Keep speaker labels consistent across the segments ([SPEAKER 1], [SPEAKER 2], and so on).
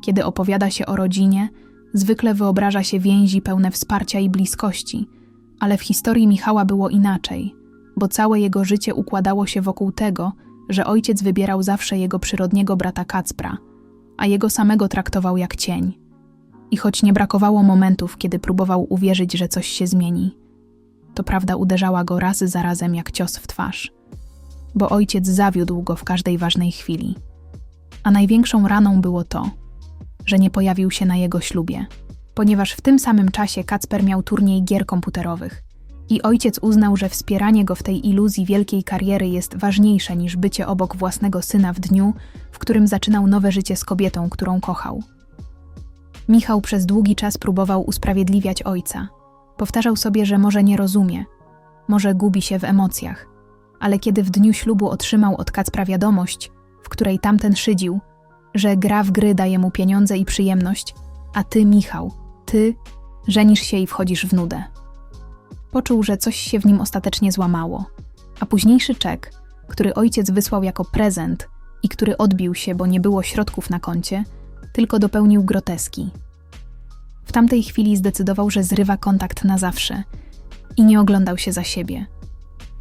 [SPEAKER 1] Kiedy opowiada się o rodzinie, zwykle wyobraża się więzi pełne wsparcia i bliskości, ale w historii Michała było inaczej, bo całe jego życie układało się wokół tego, że ojciec wybierał zawsze jego przyrodniego brata Kacpra, a jego samego traktował jak cień. I choć nie brakowało momentów, kiedy próbował uwierzyć, że coś się zmieni, to prawda uderzała go raz za razem jak cios w twarz, bo ojciec zawiódł go w każdej ważnej chwili. A największą raną było to, że nie pojawił się na jego ślubie, ponieważ w tym samym czasie Kacper miał turniej gier komputerowych i ojciec uznał, że wspieranie go w tej iluzji wielkiej kariery jest ważniejsze niż bycie obok własnego syna w dniu, w którym zaczynał nowe życie z kobietą, którą kochał. Michał przez długi czas próbował usprawiedliwiać ojca. Powtarzał sobie, że może nie rozumie, może gubi się w emocjach, ale kiedy w dniu ślubu otrzymał od Kacpra wiadomość, w której tamten szydził, że gra w gry daje mu pieniądze i przyjemność, a ty, Michał, ty żenisz się i wchodzisz w nudę. Poczuł, że coś się w nim ostatecznie złamało, a późniejszy czek, który ojciec wysłał jako prezent i który odbił się, bo nie było środków na koncie, tylko dopełnił groteski. W tamtej chwili zdecydował, że zrywa kontakt na zawsze i nie oglądał się za siebie.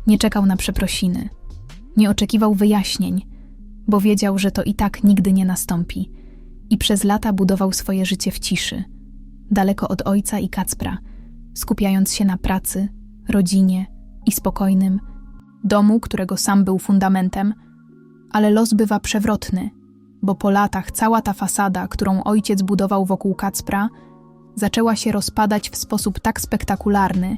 [SPEAKER 1] Nie czekał na przeprosiny, nie oczekiwał wyjaśnień, bo wiedział, że to i tak nigdy nie nastąpi, i przez lata budował swoje życie w ciszy, daleko od ojca i Kacpra, skupiając się na pracy, rodzinie i spokojnym domu, którego sam był fundamentem, ale los bywa przewrotny, bo po latach cała ta fasada, którą ojciec budował wokół Kacpra, zaczęła się rozpadać w sposób tak spektakularny,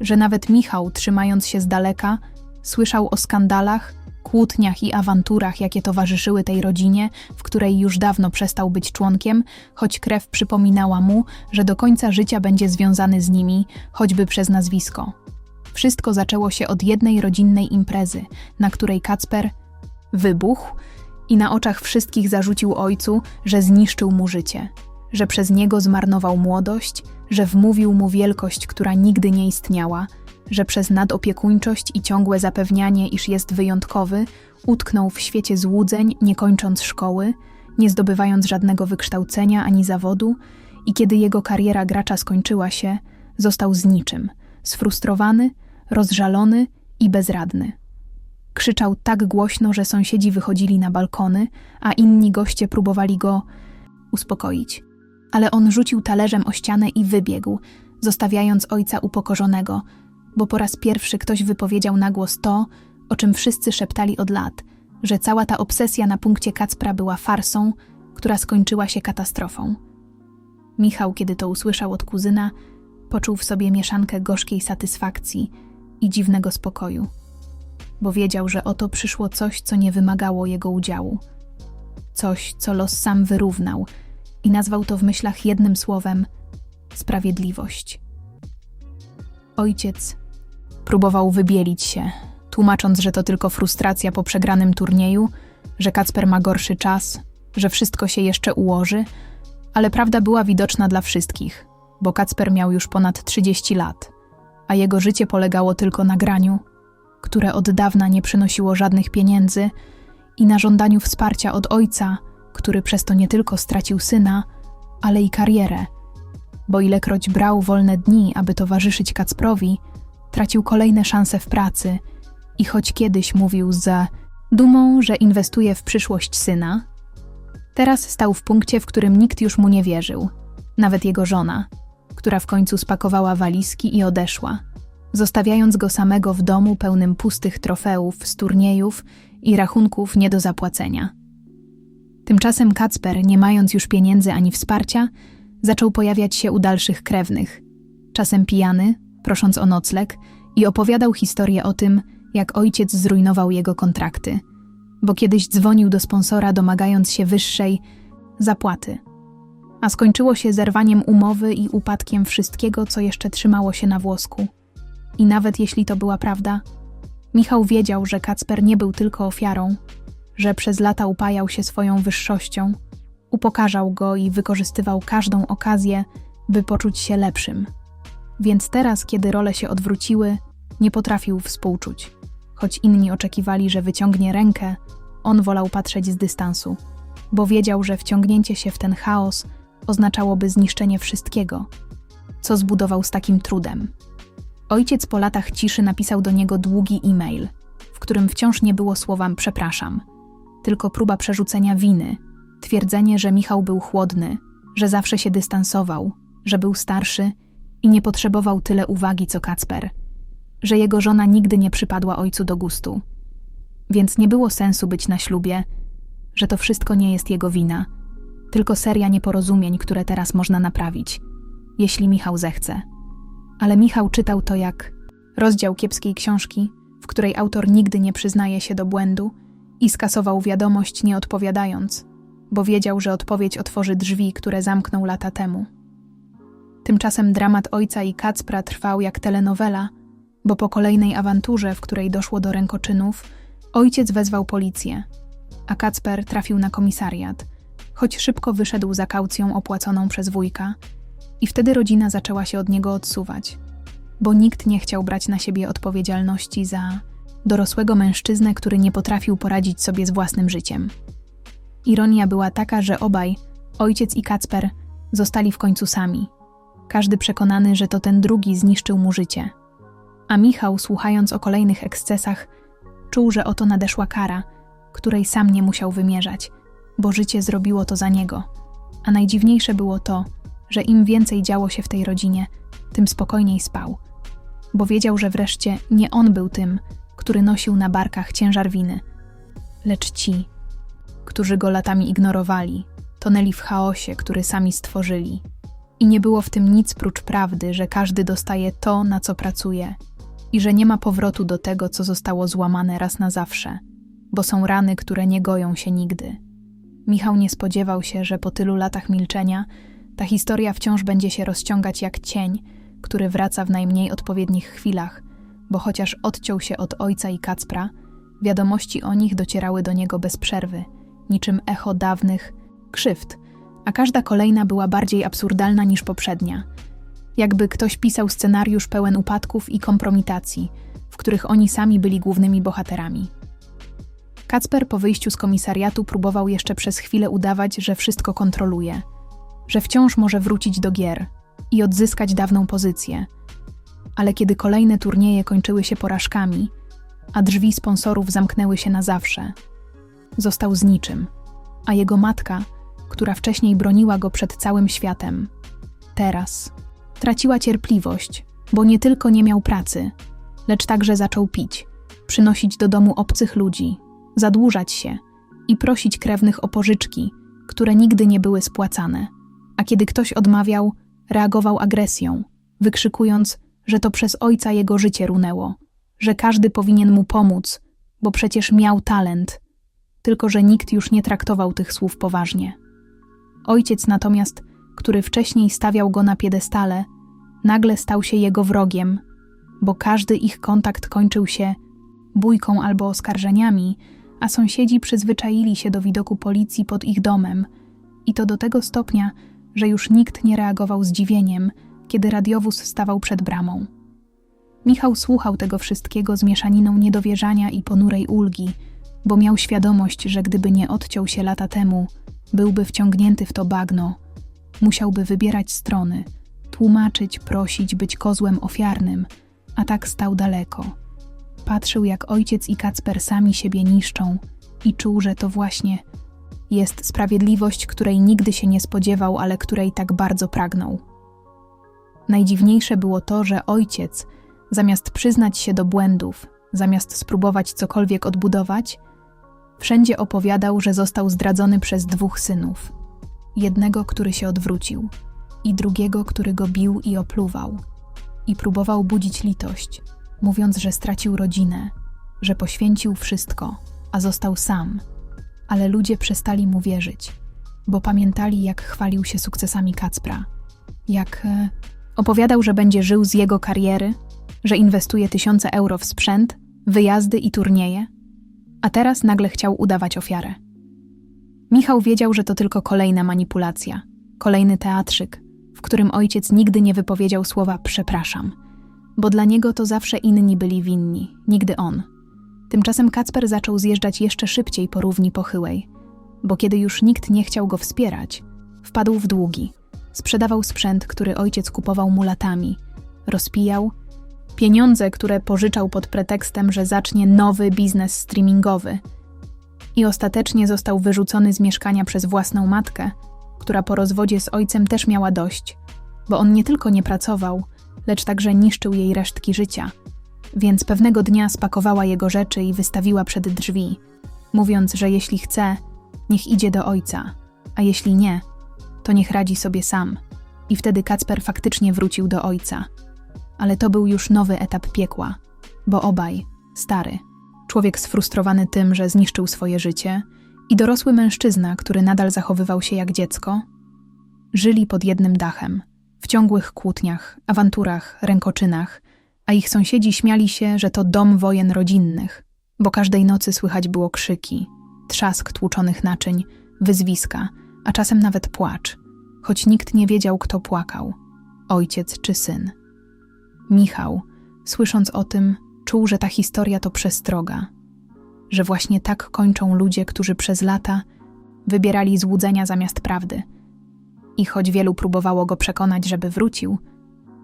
[SPEAKER 1] że nawet Michał, trzymając się z daleka, słyszał o skandalach, kłótniach i awanturach, jakie towarzyszyły tej rodzinie, w której już dawno przestał być członkiem, choć krew przypominała mu, że do końca życia będzie związany z nimi, choćby przez nazwisko. Wszystko zaczęło się od jednej rodzinnej imprezy, na której Kacper wybuchł i na oczach wszystkich zarzucił ojcu, że zniszczył mu życie, że przez niego zmarnował młodość, że wmówił mu wielkość, która nigdy nie istniała, że przez nadopiekuńczość i ciągłe zapewnianie, iż jest wyjątkowy, utknął w świecie złudzeń, nie kończąc szkoły, nie zdobywając żadnego wykształcenia ani zawodu, i kiedy jego kariera gracza skończyła się, został z niczym, sfrustrowany, rozżalony i bezradny. Krzyczał tak głośno, że sąsiedzi wychodzili na balkony, a inni goście próbowali go uspokoić. Ale on rzucił talerzem o ścianę i wybiegł, zostawiając ojca upokorzonego, bo po raz pierwszy ktoś wypowiedział na głos to, o czym wszyscy szeptali od lat, że cała ta obsesja na punkcie Kacpra była farsą, która skończyła się katastrofą. Michał, kiedy to usłyszał od kuzyna, poczuł w sobie mieszankę gorzkiej satysfakcji i dziwnego spokoju, bo wiedział, że oto przyszło coś, co nie wymagało jego udziału. Coś, co los sam wyrównał i nazwał to w myślach jednym słowem sprawiedliwość. Ojciec próbował wybielić się, tłumacząc, że to tylko frustracja po przegranym turnieju, że Kacper ma gorszy czas, że wszystko się jeszcze ułoży, ale prawda była widoczna dla wszystkich, bo Kacper miał już ponad 30 lat, a jego życie polegało tylko na graniu, które od dawna nie przynosiło żadnych pieniędzy, i na żądaniu wsparcia od ojca, który przez to nie tylko stracił syna, ale i karierę – bo ilekroć brał wolne dni, aby towarzyszyć Kacprowi, tracił kolejne szanse w pracy i choć kiedyś mówił za dumą, że inwestuje w przyszłość syna, teraz stał w punkcie, w którym nikt już mu nie wierzył, nawet jego żona, która w końcu spakowała walizki i odeszła, zostawiając go samego w domu pełnym pustych trofeów z turniejów i rachunków nie do zapłacenia. Tymczasem Kacper, nie mając już pieniędzy ani wsparcia, zaczął pojawiać się u dalszych krewnych, czasem pijany, prosząc o nocleg, i opowiadał historię o tym, jak ojciec zrujnował jego kontrakty, bo kiedyś dzwonił do sponsora domagając się wyższej zapłaty. A skończyło się zerwaniem umowy i upadkiem wszystkiego, co jeszcze trzymało się na włosku. I nawet jeśli to była prawda, Michał wiedział, że Kacper nie był tylko ofiarą, że przez lata upajał się swoją wyższością – Upokarzał go i wykorzystywał każdą okazję, by poczuć się lepszym. Więc teraz, kiedy role się odwróciły, nie potrafił współczuć. Choć inni oczekiwali, że wyciągnie rękę, on wolał patrzeć z dystansu, bo wiedział, że wciągnięcie się w ten chaos oznaczałoby zniszczenie wszystkiego, co zbudował z takim trudem. Ojciec po latach ciszy napisał do niego długi e-mail, w którym wciąż nie było słowa przepraszam, tylko próba przerzucenia winy, twierdzenie, że Michał był chłodny, że zawsze się dystansował, że był starszy i nie potrzebował tyle uwagi co Kacper, że jego żona nigdy nie przypadła ojcu do gustu. Więc nie było sensu być na ślubie, że to wszystko nie jest jego wina, tylko seria nieporozumień, które teraz można naprawić, jeśli Michał zechce. Ale Michał czytał to jak rozdział kiepskiej książki, w której autor nigdy nie przyznaje się do błędu i skasował wiadomość nie odpowiadając, bo wiedział, że odpowiedź otworzy drzwi, które zamknął lata temu. Tymczasem dramat ojca i Kacpra trwał jak telenowela, bo po kolejnej awanturze, w której doszło do rękoczynów, ojciec wezwał policję, a Kacper trafił na komisariat, choć szybko wyszedł za kaucją opłaconą przez wujka, i wtedy rodzina zaczęła się od niego odsuwać, bo nikt nie chciał brać na siebie odpowiedzialności za dorosłego mężczyznę, który nie potrafił poradzić sobie z własnym życiem. Ironia była taka, że obaj, ojciec i Kacper, zostali w końcu sami. Każdy przekonany, że to ten drugi zniszczył mu życie. A Michał, słuchając o kolejnych ekscesach, czuł, że oto nadeszła kara, której sam nie musiał wymierzać, bo życie zrobiło to za niego. A najdziwniejsze było to, że im więcej działo się w tej rodzinie, tym spokojniej spał, bo wiedział, że wreszcie nie on był tym, który nosił na barkach ciężar winy, lecz ci, którzy go latami ignorowali, tonęli w chaosie, który sami stworzyli. I nie było w tym nic prócz prawdy, że każdy dostaje to, na co pracuje, i że nie ma powrotu do tego, co zostało złamane raz na zawsze, bo są rany, które nie goją się nigdy. Michał nie spodziewał się, że po tylu latach milczenia ta historia wciąż będzie się rozciągać jak cień, który wraca w najmniej odpowiednich chwilach, bo chociaż odciął się od ojca i Kacpra, wiadomości o nich docierały do niego bez przerwy, niczym echo dawnych krzywd, a każda kolejna była bardziej absurdalna niż poprzednia. Jakby ktoś pisał scenariusz pełen upadków i kompromitacji, w których oni sami byli głównymi bohaterami. Kacper po wyjściu z komisariatu próbował jeszcze przez chwilę udawać, że wszystko kontroluje, że wciąż może wrócić do gier i odzyskać dawną pozycję. Ale kiedy kolejne turnieje kończyły się porażkami, a drzwi sponsorów zamknęły się na zawsze, został z niczym, a jego matka, która wcześniej broniła go przed całym światem, teraz traciła cierpliwość, bo nie tylko nie miał pracy, lecz także zaczął pić, przynosić do domu obcych ludzi, zadłużać się i prosić krewnych o pożyczki, które nigdy nie były spłacane. A kiedy ktoś odmawiał, reagował agresją, wykrzykując, że to przez ojca jego życie runęło, że każdy powinien mu pomóc, bo przecież miał talent, tylko że nikt już nie traktował tych słów poważnie. Ojciec natomiast, który wcześniej stawiał go na piedestale, nagle stał się jego wrogiem, bo każdy ich kontakt kończył się bójką albo oskarżeniami, a sąsiedzi przyzwyczaili się do widoku policji pod ich domem i to do tego stopnia, że już nikt nie reagował zdziwieniem, kiedy radiowóz stawał przed bramą. Michał słuchał tego wszystkiego z mieszaniną niedowierzania i ponurej ulgi, bo miał świadomość, że gdyby nie odciął się lata temu, byłby wciągnięty w to bagno, musiałby wybierać strony, tłumaczyć, prosić, być kozłem ofiarnym, a tak stał daleko. Patrzył, jak ojciec i Kacper sami siebie niszczą i czuł, że to właśnie jest sprawiedliwość, której nigdy się nie spodziewał, ale której tak bardzo pragnął. Najdziwniejsze było to, że ojciec, zamiast przyznać się do błędów, zamiast spróbować cokolwiek odbudować, wszędzie opowiadał, że został zdradzony przez dwóch synów: jednego, który się odwrócił, i drugiego, który go bił i opluwał, i próbował budzić litość, mówiąc, że stracił rodzinę, że poświęcił wszystko, a został sam. Ale ludzie przestali mu wierzyć, bo pamiętali, jak chwalił się sukcesami Kacpra, jak e, opowiadał, że będzie żył z jego kariery, że inwestuje tysiące euro w sprzęt, wyjazdy i turnieje, a teraz nagle chciał udawać ofiarę. Michał wiedział, że to tylko kolejna manipulacja, kolejny teatrzyk, w którym ojciec nigdy nie wypowiedział słowa przepraszam, bo dla niego to zawsze inni byli winni, nigdy on. Tymczasem Kacper zaczął zjeżdżać jeszcze szybciej po równi pochyłej. bo kiedy już nikt nie chciał go wspierać, wpadł w długi. Sprzedawał sprzęt, który ojciec kupował mu latami. Rozpijał pieniądze, które pożyczał pod pretekstem, że zacznie nowy biznes streamingowy. I ostatecznie został wyrzucony z mieszkania przez własną matkę, która po rozwodzie z ojcem też miała dość, bo on nie tylko nie pracował, lecz także niszczył jej resztki życia. Więc pewnego dnia spakowała jego rzeczy i wystawiła przed drzwi, mówiąc, że jeśli chce, niech idzie do ojca, a jeśli nie, to niech radzi sobie sam. I wtedy Kacper faktycznie wrócił do ojca. Ale to był już nowy etap piekła, bo obaj, stary, człowiek sfrustrowany tym, że zniszczył swoje życie, i dorosły mężczyzna, który nadal zachowywał się jak dziecko, żyli pod jednym dachem, w ciągłych kłótniach, awanturach, rękoczynach, a ich sąsiedzi śmiali się, że to dom wojen rodzinnych, bo każdej nocy słychać było krzyki, trzask tłuczonych naczyń, wyzwiska, a czasem nawet płacz, choć nikt nie wiedział, kto płakał ojciec czy syn. Michał, słysząc o tym, czuł, że ta historia to przestroga, że właśnie tak kończą ludzie, którzy przez lata wybierali złudzenia zamiast prawdy. I choć wielu próbowało go przekonać, żeby wrócił,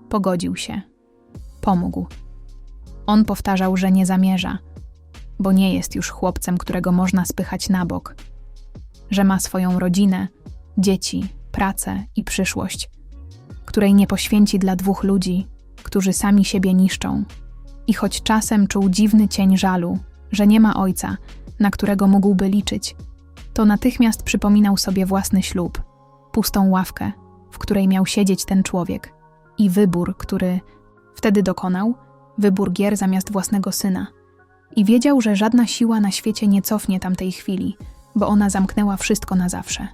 [SPEAKER 1] pogodził się. Pomógł. On powtarzał, że nie zamierza, bo nie jest już chłopcem, którego można spychać na bok, że ma swoją rodzinę, dzieci, pracę i przyszłość, której nie poświęci dla dwóch ludzi, którzy sami siebie niszczą. I choć czasem czuł dziwny cień żalu, że nie ma ojca, na którego mógłby liczyć, to natychmiast przypominał sobie własny ślub, pustą ławkę, w której miał siedzieć ten człowiek, i wybór, który wtedy dokonał wybór gier zamiast własnego syna. I wiedział, że żadna siła na świecie nie cofnie tamtej chwili, bo ona zamknęła wszystko na zawsze.